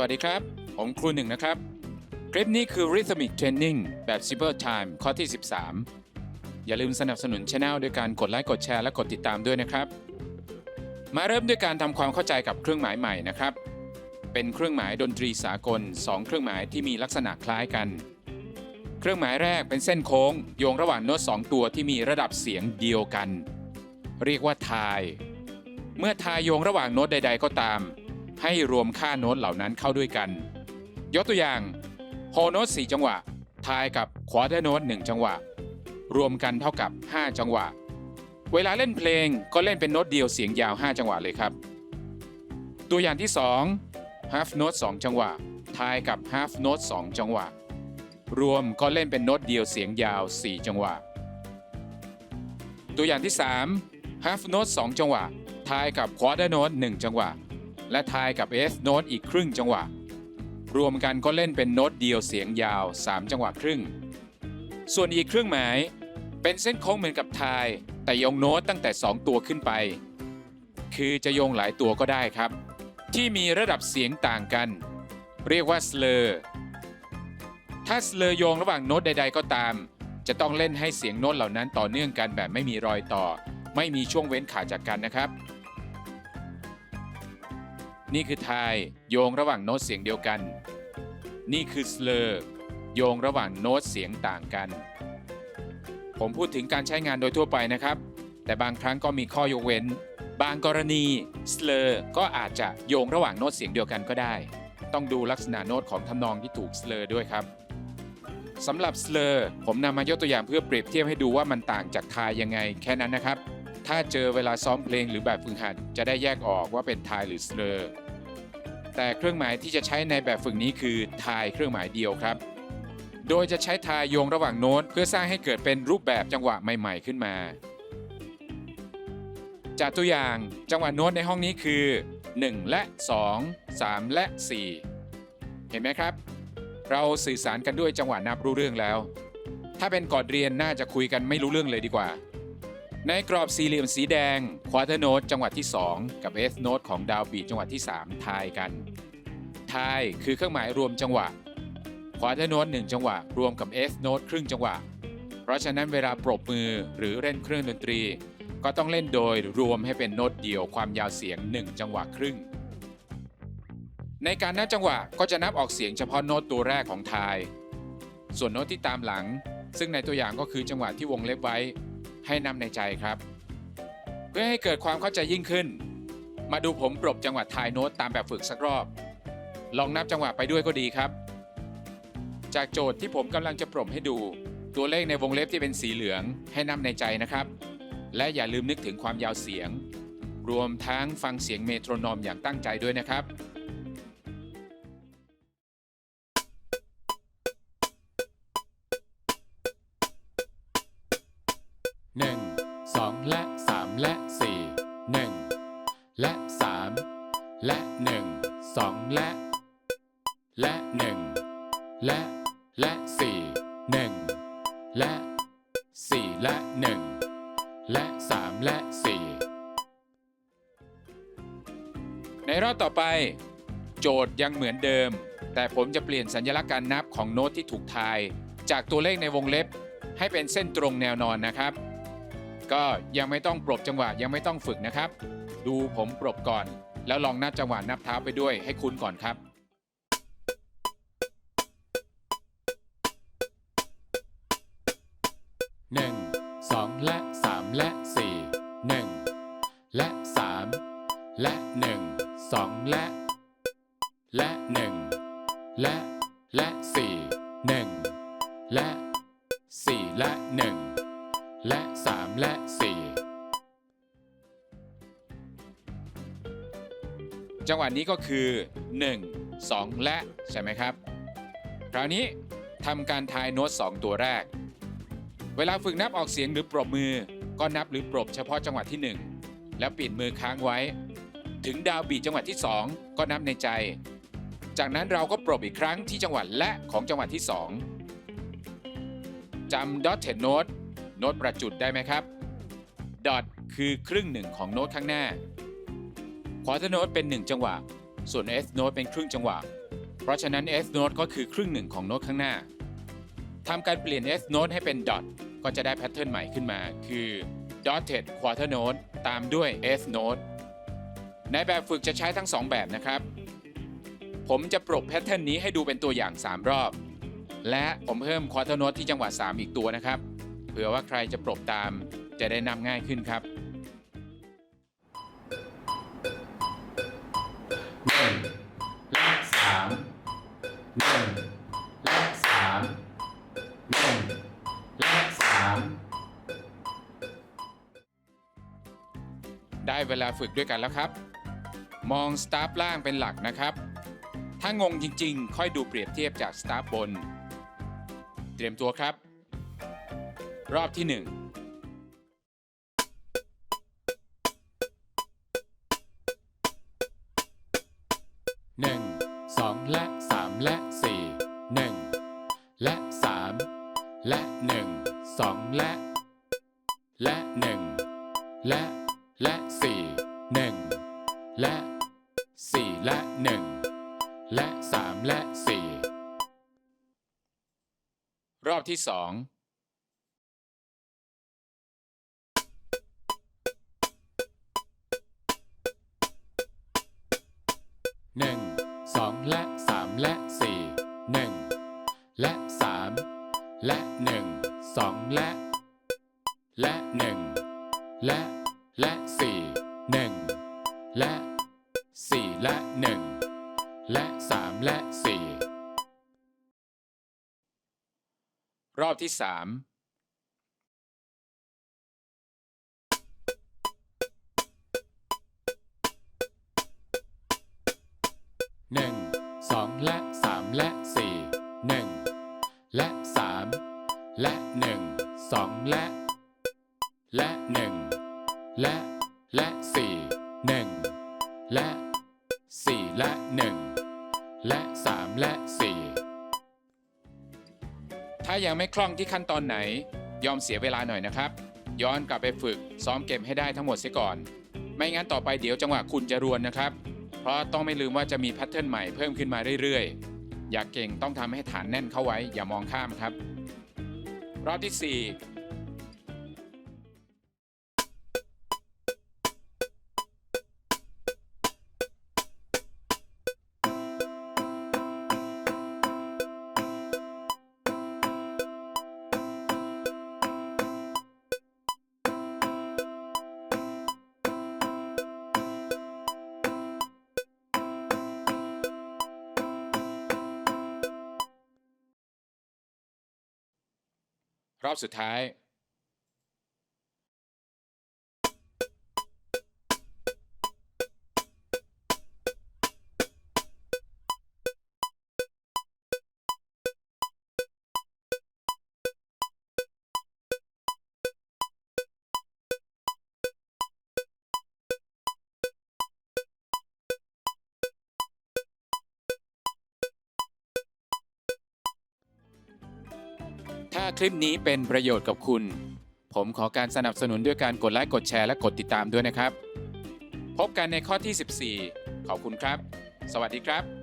สวัสดีครับ ผมครูหนึ่งนะครับ คลิปนี้คือ Rhythmic Training แบบ Simple Time ข้อที่ 13 อย่าลืมสนับสนุนช anel ด้วยการกดไลค์กดแชร์และกดติดตามด้วยนะครับ มาเริ่มด้วยการทำความเข้าใจกับเครื่องหมายใหม่นะครับ เป็นเครื่องหมายดนตรีสากล 2 เครื่องหมายที่มีลักษณะคล้ายกัน เครื่องหมายแรกเป็นเส้นโค้ง โยงระหว่างโน้ตสองตัวที่มีระดับเสียงเดียวกัน เรียกว่าทาย เมื่อทายโยงระหว่างโน้ตใด ๆ ก็ตาม ให้รวมค่าโน้ตเหล่านั้นเข้าด้วยกัน ยกตัวอย่างโฮโน้ต4จังหวะทายกับควอเตอร์โน้ต1จังหวะ รวมกันเท่ากับ 5 จังหวะ เวลาเล่นเพลงก็เล่นเป็นโน้ตเดียวเสียงยาว 5 จังหวะเลยครับ ตัวอย่างที่ 2 half note 2จังหวะทายกับ half note 2จังหวะ รวมก็เล่นเป็นโน้ตเดียวเสียงยาว 4 จังหวะ ตัวอย่างที่ 3 half note 2จังหวะทายกับ quarter note 1จังหวะ และทายกับ eighth note อีกครึ่งจังหวะ รวมกันก็เล่นเป็นโน้ตเดียวเสียงยาว 3 จังหวะครึ่ง ส่วนอีกเครื่องหมาย เป็นเส้นโค้งเหมือนกับทาย แต่โยงโน้ตตั้งแต่ 2 ตัวขึ้นไป คือจะโยงหลายตัวก็ได้ครับ ที่มีระดับเสียงต่างกัน เรียกว่า slur ถ้า slur โยงระหว่างโน้ตใด ๆ ก็ตาม จะต้องเล่นให้เสียงโน้ตเหล่านั้นต่อเนื่องกันแบบไม่มีรอยต่อ ไม่มีช่วงเว้นขาดจากกันนะครับ นี่คือทายโยงระหว่างโน้ตเสียงเดียวกัน นี่คือ slur โยงระหว่างโน้ตเสียงต่างกัน ผมพูดถึงการใช้งานโดยทั่วไปนะครับ แต่บางครั้งก็มีข้อยกเว้น บางกรณี slur ก็อาจจะโยงระหว่างโน้ตเสียงเดียวกันก็ได้ ต้องดูลักษณะโน้ตของทำนองที่ถูก slur ด้วยครับสำหรับ slur ผมนำมายกตัวอย่างเพื่อเปรียบเทียบให้ดูว่ามันต่างจากทายยังไงแค่นั้นนะครับ ถ้าเจอเวลาซ้อมเพลงหรือแบบฝึกหัด จะได้แยกออกว่าเป็นทายหรือ slur แต่เครื่องหมายที่จะใช้ในแบบฝึกนี้คือทายเครื่องหมายเดียวครับ โดยจะใช้ทายโยงระหว่างโน้ต เพื่อสร้างให้เกิดเป็นรูปแบบจังหวะใหม่ ๆ ขึ้นมา จากตัวอย่างจังหวะโน้ตในห้องนี้คือ 1 และ 2 3 และ 4 เห็นไหมครับ เราสื่อสารกันด้วยจังหวะนับรู้เรื่องแล้ว ถ้าเป็นก่อนเรียนน่าจะคุยกันไม่รู้เรื่องเลยดีกว่า ในกรอบสี่เหลี่ยมสีแดงควอเตอร์โนตจังหวะที่ 2 กับเอสโนตของดาวบีจังหวะที่ 3 ทายกันทายคือเครื่องหมายรวมจังหวะควอเตอร์โน้ต1จังหวะ รวมกับเอสโนตครึ่งจังหวะ เพราะฉะนั้นเวลาปรบมือหรือเล่นเครื่องดนตรี ก็ต้องเล่นโดยรวมให้เป็นโน้ตเดียวความยาวเสียง 1 จังหวะครึ่ง ในการนับจังหวะก็จะนับออกเสียงเฉพาะโน้ตตัวแรกของทาย ส่วนโน้ตที่ตามหลัง ซึ่งในตัวอย่างก็คือจังหวะที่วงเล็บไว้ ให้นำในใจครับ เพื่อให้เกิดความเข้าใจยิ่งขึ้น มาดูผมปรบจังหวะทายโน้ตตามแบบฝึกสักรอบ ลองนับจังหวะไปด้วยก็ดีครับ จากโจทย์ที่ผมกำลังจะปรบให้ดู ตัวเลขในวงเล็บที่เป็นสีเหลืองให้นำในใจนะครับ และอย่าลืมนึกถึงความยาวเสียง รวมทั้งฟังเสียงเมโทรนอมอย่างตั้งใจด้วยนะครับ หนึ่งสองและสามและสี่หนึ่งและสามและหนึ่งสองและ และหนึ่งและ และสี่หนึ่งและสี่และหนึ่งและสามและสี่ในรอบต่อไป โจทย์ยังเหมือนเดิม แต่ผมจะเปลี่ยนสัญลักษณ์การนับของโน้ตที่ถูกทาย จากตัวเลขในวงเล็บให้เป็นเส้นตรงแนวนอนนะครับ ก็ยังไม่ต้องปรบจังหวะยังไม่ต้องฝึกนะครับ ดูผมปรบก่อน แล้วลองนับจังหวะนับเท้าไปด้วยให้คุ้นก่อนครับหนึ่งสองและสามและสี่หนึ่งและสามและหนึ่งสองและและ จังหวะนี้ก็คือ 1 2 และใช่ไหมครับ คราวนี้ทำการทายโน้ต 2 ตัวแรก เวลาฝึกนับออกเสียงหรือปรบมือ ก็นับหรือปรบเฉพาะจังหวะที่ 1 แล้วปิดมือค้างไว้ ถึงดาวบีจังหวะที่ 2 ก็นับในใจ จากนั้นเราก็ปรบอีกครั้งที่จังหวะและของจังหวะที่ 2จำ dotted note โน้ตประจุดได้ไหมครับดอทคือครึ่งหนึ่งของโน้ตข้างหน้า ควอเตอร์โน้ตเป็น 1 จังหวะ ส่วน S โน้ตเป็นครึ่งจังหวะ เพราะฉะนั้น S note ก็คือครึ่งหนึ่งของโน้ตข้างหน้าทำการเปลี่ยน S note ให้เป็น dot ก็จะได้แพทเทิร์นใหม่ขึ้นมา คือ dotted quarter note ตามด้วย S note ในแบบฝึกจะใช้ทั้ง 2 แบบนะครับ ผมจะปรบแพทเทิร์นนี้ให้ดูเป็นตัวอย่าง 3 รอบ และผมเพิ่ม quarter note ที่จังหวะ 3 อีกตัวนะครับ เผื่อว่าใครจะปรบตามจะได้นำง่ายขึ้นครับ ได้เวลาฝึกด้วยกันแล้วครับ มองสตาร์ฟล่างเป็นหลักนะครับ ถ้างงจริงๆ ค่อยดูเปรียบเทียบจากสตาร์ฟบน เตรียมตัวครับ รอบที่ 1 และ4 1และ4และ1และ3และ4รอบที่2หนึ่งสองและสามและสี่หนึ่งและสามและหนึ่งสองและ และหนึ่งและและ 1 และ 3 และ 4 รอบที่ 3หนึ่งสองและสามและสี่หนึ่งและสามและหนึ่งสองและ ถ้ายังไม่คล่องที่ขั้นตอนไหน ยอมเสียเวลาหน่อยนะครับ ย้อนกลับไปฝึกซ้อมเกมให้ได้ทั้งหมดเสียก่อน ไม่งั้นต่อไปเดี๋ยวจังหวะคุณจะรวนนะครับ เพราะต้องไม่ลืมว่าจะมีแพทเทิร์นใหม่เพิ่มขึ้นมาเรื่อยๆ อยากเก่งต้องทำให้ฐานแน่นเข้าไว้อย่ามองข้ามครับ รอบที่ 4 อบสุดท้าย คลิปนี้เป็นประโยชน์กับคุณ ผมขอการสนับสนุนด้วยการกดไลค์กดแชร์และกดติดตามด้วยนะครับ พบกันในข้อที่ 14 ขอบคุณครับ สวัสดีครับ